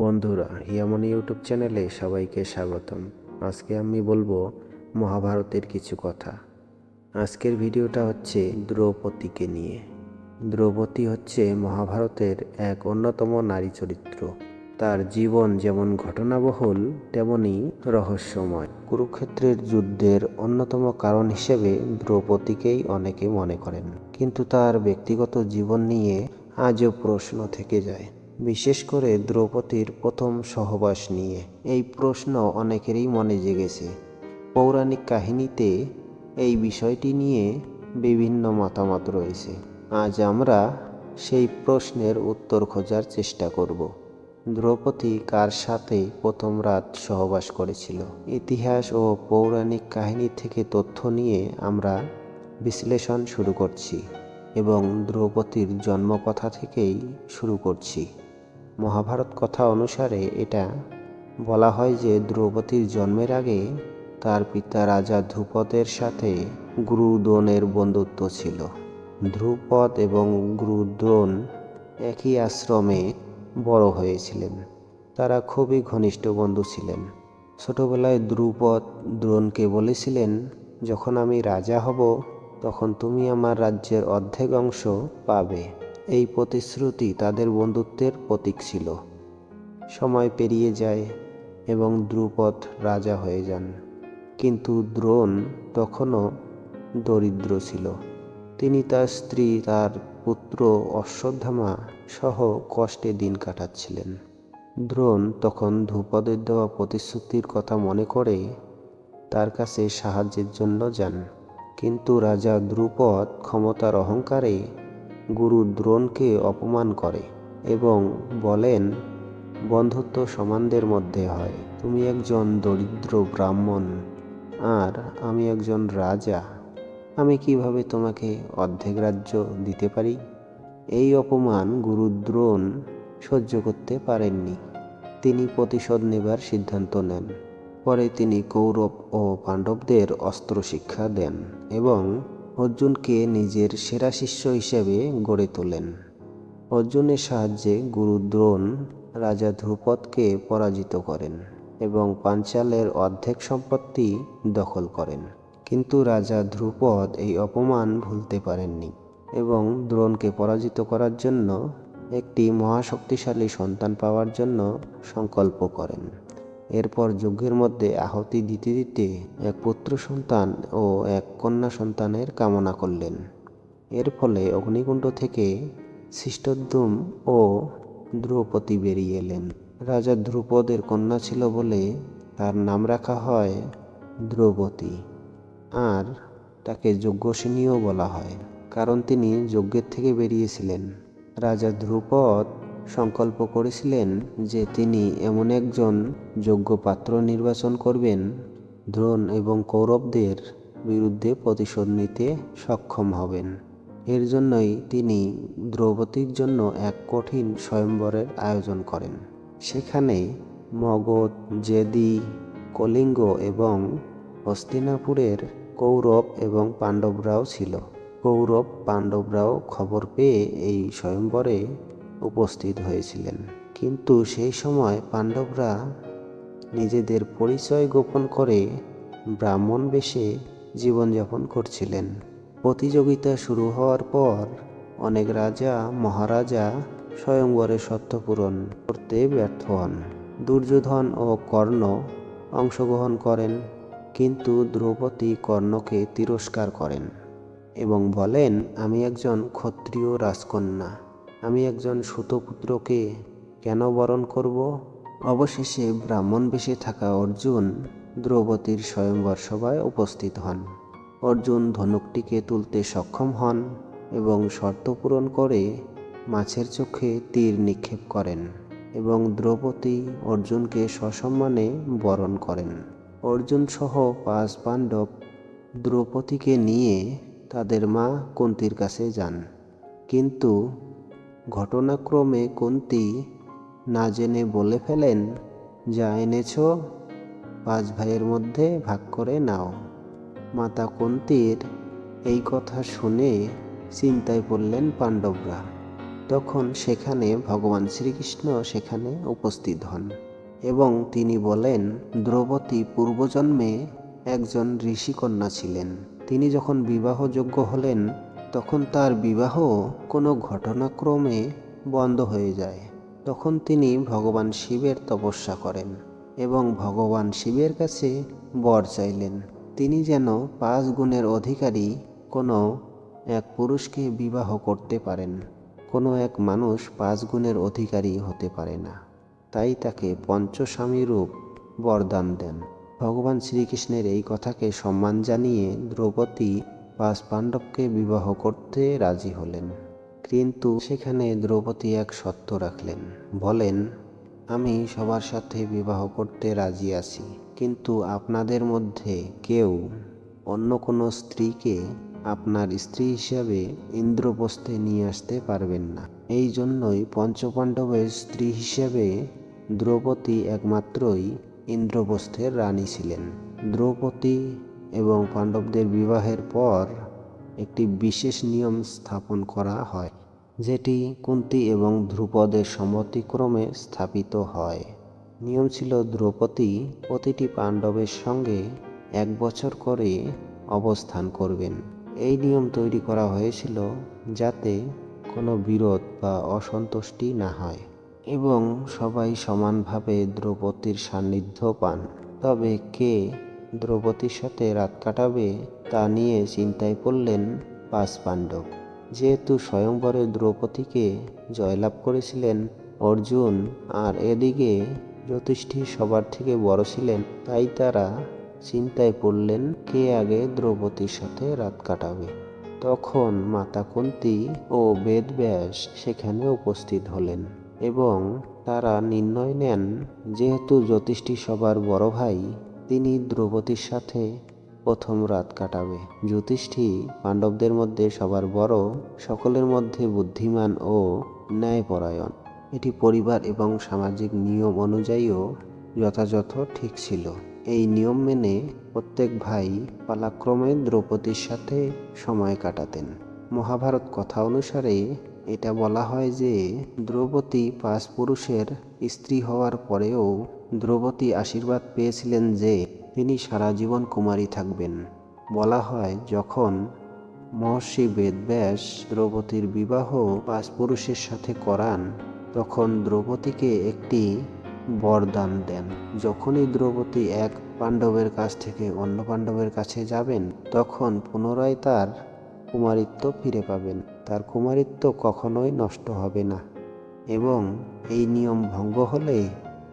বন্ধুরা, Eamon YouTube চ্যানেলে সবাইকে স্বাগতম। আজকে আমি বলব মহাভারতের কিছু কথা। আজকের ভিডিওটা হচ্ছে দ্রৌপদীকে নিয়ে। দ্রৌপদী হচ্ছে মহাভারতের এক অন্যতম নারী চরিত্র। তার জীবন যেমন ঘটনাবহুল, তেমনি রহস্যময়। কুরুক্ষেত্রের যুদ্ধের অন্যতম কারণ হিসেবে দ্রৌপদীকেই অনেকে মনে করেন। কিন্তু তার ব্যক্তিগত জীবন নিয়ে আজও প্রশ্ন থেকে যায়। বিশেষ করে দ্রৌপদীর প্রথম সহবাস নিয়ে। এই প্রশ্ন অনেকেরই মনে জেগেছে। পৌরাণিক কাহিনীতে এই বিষয়টি নিয়ে বিভিন্ন মতামত রয়েছে। আজ আমরা সেই প্রশ্নের উত্তর খোঁজার চেষ্টা করব। দ্রৌপদী কার সাথে প্রথম রাত সহবাস করেছিল? ইতিহাস ও পৌরাণিক কাহিনী থেকে তথ্য নিয়ে আমরা বিশ্লেষণ শুরু করছি এবং দ্রৌপদীর জন্মকথা থেকেই শুরু করছি। মহাভারত কথা অনুসারে এটা বলা হয় যে দ্রৌপদীর জন্মের আগে তার পিতা রাজা ধ্রুপদের সাথে গুরুদ্রোণের বন্ধুত্ব ছিল। ধ্রুপদ এবং গুরুদ্রোণ একই আশ্রমে বড় হয়েছিলেন। তারা খুবই ঘনিষ্ঠ বন্ধু ছিলেন। ছোটবেলায় ধ্রুপদ দ্রোণকে বলেছিলেন, যখন আমি রাজা হব, তখন তুমি আমার রাজ্যের অর্ধেক অংশ পাবে। এই প্রতিশ্রুতি তাদের বন্ধুত্বের প্রতীক ছিল। সময় পেরিয়ে যায় এবং দ্রুপদ রাজা হয়ে যান। কিন্তু দ্রোণ তখনও দরিদ্র ছিল। তিনি তার স্ত্রী, তার পুত্র অশ্বত্থামা সহ কষ্টে দিন কাটাচ্ছিলেন। দ্রোণ তখন ধ্রুপদের দেওয়া প্রতিশ্রুতির কথা মনে করে তার কাছে সাহায্যের জন্য যান। কিন্তু রাজা দ্রুপদ ক্ষমতার অহংকারে গুরু দ্রোণকে অপমান করে এবং বলেন, বন্ধুত্ব সমানদের মধ্যে হয়। তুমি একজন দরিদ্র ব্রাহ্মণ, আর আমি একজন রাজা। আমি কীভাবে তোমাকে অর্ধেক রাজ্য দিতে পারি? এই অপমান গুরু দ্রোণ সহ্য করতে পারেননি। তিনি প্রতিশোধ নেবার সিদ্ধান্ত নেন। পরে তিনি কৌরব ও পাণ্ডবদের অস্ত্র শিক্ষা দেন এবং অর্জুনকে নিজের সেরা শিষ্য হিসেবে গড়ে তোলেন। অর্জুনের সাহায্যে গুরু দ্রোণ রাজা ধ্রুপদকে পরাজিত করেন এবং পাঞ্চালের অর্ধেক সম্পত্তি দখল করেন। কিন্তু রাজা ধ্রুপদ এই অপমান ভুলতে পারেননি এবং দ্রোণকে পরাজিত করার জন্য একটি মহাশক্তিশালী সন্তান পাওয়ার জন্য সংকল্প করেন। এরপর যজ্ঞের মধ্যে আহতি দিতে দিতে এক পুত্র সন্তান ও এক কন্যা সন্তানের কামনা করলেন। এর ফলে অগ্নিকুণ্ড থেকে শিষ্টদ্যুম ও দ্রৌপদী বেরিয়ে এলেন। রাজা ধ্রুপদের কন্যা ছিল বলে তার নাম রাখা হয় দ্রৌপদী। আর তাকে যজ্ঞসিনীও বলা হয়, কারণ তিনি যজ্ঞের থেকে বেরিয়েছিলেন। রাজা ধ্রুপদ সংকল্প করেছিলেন যে তিনি এমন একজন যোগ্য পাত্র নির্বাচন করবেন, দ্রোণ এবং কৌরবদের বিরুদ্ধে প্রতিশোধ নিতে সক্ষম হবেন। এর জন্যই তিনি দ্রৌপদীর জন্য এক কঠিন স্বয়ম্বরের আয়োজন করেন। সেখানে মগধ, জেদি, কলিঙ্গ এবং হস্তিনাপুরের কৌরব এবং পাণ্ডবরাও ছিল। কৌরব, পাণ্ডবরাও খবর পেয়ে এই স্বয়ম্বরে উপস্থিত হয়েছিলেন। কিন্তু সেই সময় পাণ্ডবরা নিজেদের পরিচয় গোপন করে ব্রাহ্মণ বেশে জীবনযাপন করছিলেন। প্রতিযোগিতা শুরু হওয়ার পর অনেক রাজা, মহারাজা স্বয়ংবরে সত্য পূরণ করতে ব্যর্থ হন। দুর্যোধন ও কর্ণ অংশগ্রহণ করেন, কিন্তু দ্রৌপদী কর্ণকে তিরস্কার করেন এবং বলেন, আমি একজন ক্ষত্রিয় রাজকন্যা। আমি একজন সুতপুত্রকে কেন বরণ করব? অবশেষে ব্রাহ্মণ বেশে থাকা অর্জুন দ্রৌপদীর স্বয়ংবর সভায় উপস্থিত হন। অর্জুন ধনুকটিকে তুলতে সক্ষম হন এবং শর্ত পূরণ করে মাছের চোখে তীর নিক্ষেপ করেন এবং দ্রৌপদী অর্জুনকে সসম্মানে বরণ করেন। অর্জুন সহ পাঁচ পাণ্ডব দ্রৌপদীকে নিয়ে তাদের মা কুন্তির কাছে যান। কিন্তু ঘটনাক্রমে কুন্তি না জেনে বলে ফেলেন, যা এনেছ, পাঁচ ভাইয়ের মধ্যে ভাগ করে নাও। মাতা কুন্তির এই কথা শুনে চিন্তায় পড়লেন পাণ্ডবরা। তখন সেখানে ভগবান শ্রীকৃষ্ণ সেখানে উপস্থিত হন এবং তিনি বলেন, দ্রৌপদী পূর্বজন্মে একজন ঋষিকন্যা ছিলেন। তিনি যখন বিবাহযোগ্য হলেন তখন তার বিবাহ কোনো ঘটনাক্রমে বন্ধ হয়ে যায়। তখন তিনি ভগবান শিবের তপস্যা করেন এবং ভগবান শিবের কাছে বর চাইলেন। তিনি যেন পাঁচ গুণের অধিকারী কোনো এক পুরুষকে বিবাহ করতে পারেন। কোনো এক মানুষ পাঁচ গুণের অধিকারী হতে পারে না। তাই তাকে পঞ্চস্বামী রূপ বরদান দেন। ভগবান শ্রীকৃষ্ণের এই কথাকে সম্মান জানিয়ে দ্রৌপদী পাঁচ পাণ্ডবকে বিবাহ করতে রাজি হলেন। কিন্তু সেখানে দ্রৌপদী এক সত্য রাখলেন। বলেন, আমি সবার সাথে বিবাহ করতে রাজি আছি, কিন্তু আপনাদের মধ্যে কেউ অন্য কোনো স্ত্রীকে আপনার স্ত্রী হিসাবে ইন্দ্রপ্রস্থে নিয়ে আসতে পারবেন না। এই জন্যই পঞ্চপাণ্ডবের স্ত্রী হিসাবে দ্রৌপদী একমাত্রই ইন্দ্রপ্রস্থের রানী ছিলেন। দ্রৌপদী এবং পাণ্ডবদের বিবাহের পর একটি বিশেষ নিয়ম স্থাপন করা হয়, যেটি কুন্তি এবং ধ্রুপদের সম্মতিক্রমে স্থাপিত হয়। নিয়ম ছিল দ্রৌপদী প্রতিটি পাণ্ডবের সঙ্গে এক বছর করে অবস্থান করবেন। এই নিয়ম তৈরি করা হয়েছিল যাতে কোনো বিরোধ বা অসন্তুষ্টি না হয় এবং সবাই সমানভাবে দ্রৌপদীর সান্নিধ্য পান। তবে কে দ্রৌপদীর সাথে রাত কাটাবে তা নিয়ে চিন্তায় পড়লেন পাঁচ পাণ্ডব যেহেতু স্বয়ংবরে দ্রৌপদীকে জয়লাভ করেছিলেন অর্জুন আর এদিকে যুধিষ্ঠির সবার থেকে বড় ছিলেন, তাই তারা চিন্তায় পড়লেন কে আগে দ্রৌপদীর সাথে রাত কাটাবে। তখন মাতা কুন্তি ও বেদব্যাস সেখানে উপস্থিত হলেন এবং তারা নির্ণয় নেন, যেহেতু জ্যোতিষটি সবার বড় ভাই তিনি দ্রৌপদীর সাথে প্রথম রাত কাটাবে। জ্যোতিষ্ঠি পাণ্ডবদের মধ্যে সবার বড়, সকলের মধ্যে বুদ্ধিমান ও ন্যায়পরায়ণ। এটি পরিবার এবং সামাজিক নিয়ম অনুযায়ীও যথাযথ ঠিক ছিল। এই নিয়ম মেনে প্রত্যেক ভাই পালাক্রমে দ্রৌপদীর সাথে সময় কাটাতেন। মহাভারত কথা অনুসারে এটা বলা হয় যে দ্রৌপদী পাঁচ পুরুষের স্ত্রী হওয়ার পরেও দ্রৌপদী আশীর্বাদ পেয়েছিলেন যে, তিনি সারা জীবন কুমারী থাকবেন। বলা হয়, যখন মহর্ষি বেদব্যাস দ্রৌপদীর বিবাহ পাঁচ পুরুষের সাথে করান, তখন দ্রৌপদীকে একটি বরদান দেন। যখনই দ্রৌপদী এক পাণ্ডবের কাছ থেকে অন্য পাণ্ডবের কাছে যাবেন, তখন পুনরায় তার কুমারিত্ব ফিরে পাবেন। তার কুমারিত্ব কখনোই নষ্ট হবে না। এবং এই নিয়ম ভঙ্গ হলে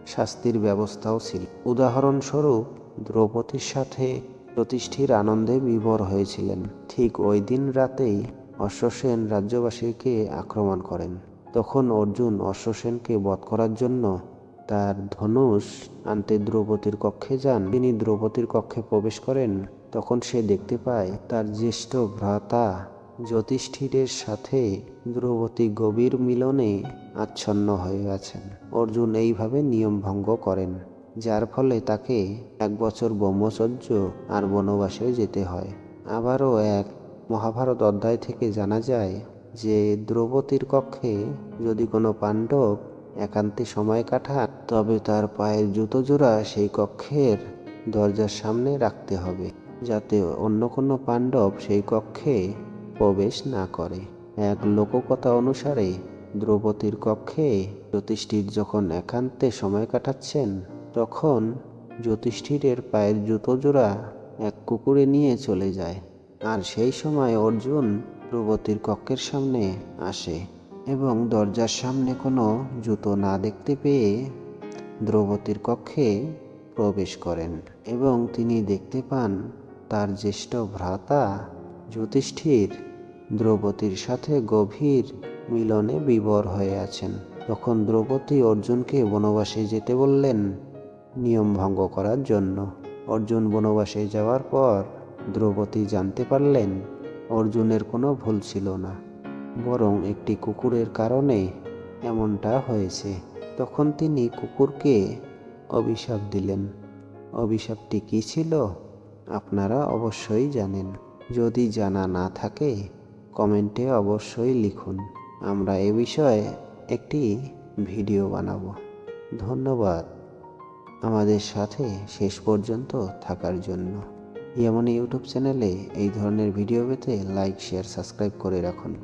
শাস্তির ব্যবস্থাও ছিল। উদাহরণস্বরূপ, দ্রৌপদীর সাথে প্রতিষ্ঠির আনন্দে বিভোর হয়েছিলেন। ঠিক ওই দিন রাতেই অশ্বসেন রাজ্যবাসীকে আক্রমণ করেন। তখন অর্জুন অশ্বসেনকে বধ করার জন্য তার ধনুষ আনতে দ্রৌপদীর কক্ষে যান। তিনি দ্রৌপদীর কক্ষে প্রবেশ করেন, তখন সে দেখতে পায় তার জ্যেষ্ঠ ভ্রাতা জ্যোতিষ্ঠিরের সাথে দ্রৌপদী গভীর মিলনে আচ্ছন্ন হয়ে আছেন। অর্জুন এইভাবে নিয়ম ভঙ্গ করেন, যার ফলে তাকে এক বছর ব্রহ্মচর্য আর বনবাসে যেতে হয়। আবারও এক মহাভারত অধ্যায় থেকে জানা যায় যে দ্রৌপদীর কক্ষে যদি কোনো পাণ্ডব একান্তে সময় কাটান, তবে তার পায়ের জুতো জোড়া সেই কক্ষের দরজার সামনে রাখতে হবে, যাতে অন্য কোনো পাণ্ডব সেই কক্ষে প্রবেশ না করে। এক লোককথা অনুসারে দ্রৌপদীর কক্ষে জ্যোতিষ্ঠির যখন একান্তে সময় কাটাচ্ছেন, তখন জ্যোতিষ্ঠিরের পায়ের জুতো জোড়া এক কুকুরে নিয়ে চলে যায়। আর সেই সময় অর্জুন দ্রৌপদীর কক্ষের সামনে আসে এবং দরজার সামনে কোনো জুতো না দেখতে পেয়ে দ্রৌপদীর কক্ষে প্রবেশ করেন এবং তিনি দেখতে পান তার জ্যেষ্ঠ ভ্রাতা যুধিষ্ঠির দ্রৌপদীর সাথে গভীর মিলনে বিবর হয়ে আছেন। তখন দ্রৌপদী অর্জুনকে বনবাসে যেতে বললেন, নিয়ম ভঙ্গ করার জন্য। অর্জুন বনবাসে যাওয়ার পর দ্রৌপদী জানতে পারলেন, অর্জুনের কোনো ভুল ছিল না, বরং একটি কুকুরের কারণে এমনটা হয়েছে। তখন তিনি কুকুরকে অভিশাপ দিলেন। অভিশাপটি কী ছিল আপনারা অবশ্যই জানেন। যদি জানা না থাকে, কমেন্টে অবশ্যই লিখুন। আমরা এ বিষয়ে একটি ভিডিও বানাব। ধন্যবাদ আমাদের সাথে শেষ পর্যন্ত থাকার জন্য। যেমন ইউটিউব চ্যানেলে এই ধরনের ভিডিও পেতে লাইক, শেয়ার, সাবস্ক্রাইব করে রাখুন।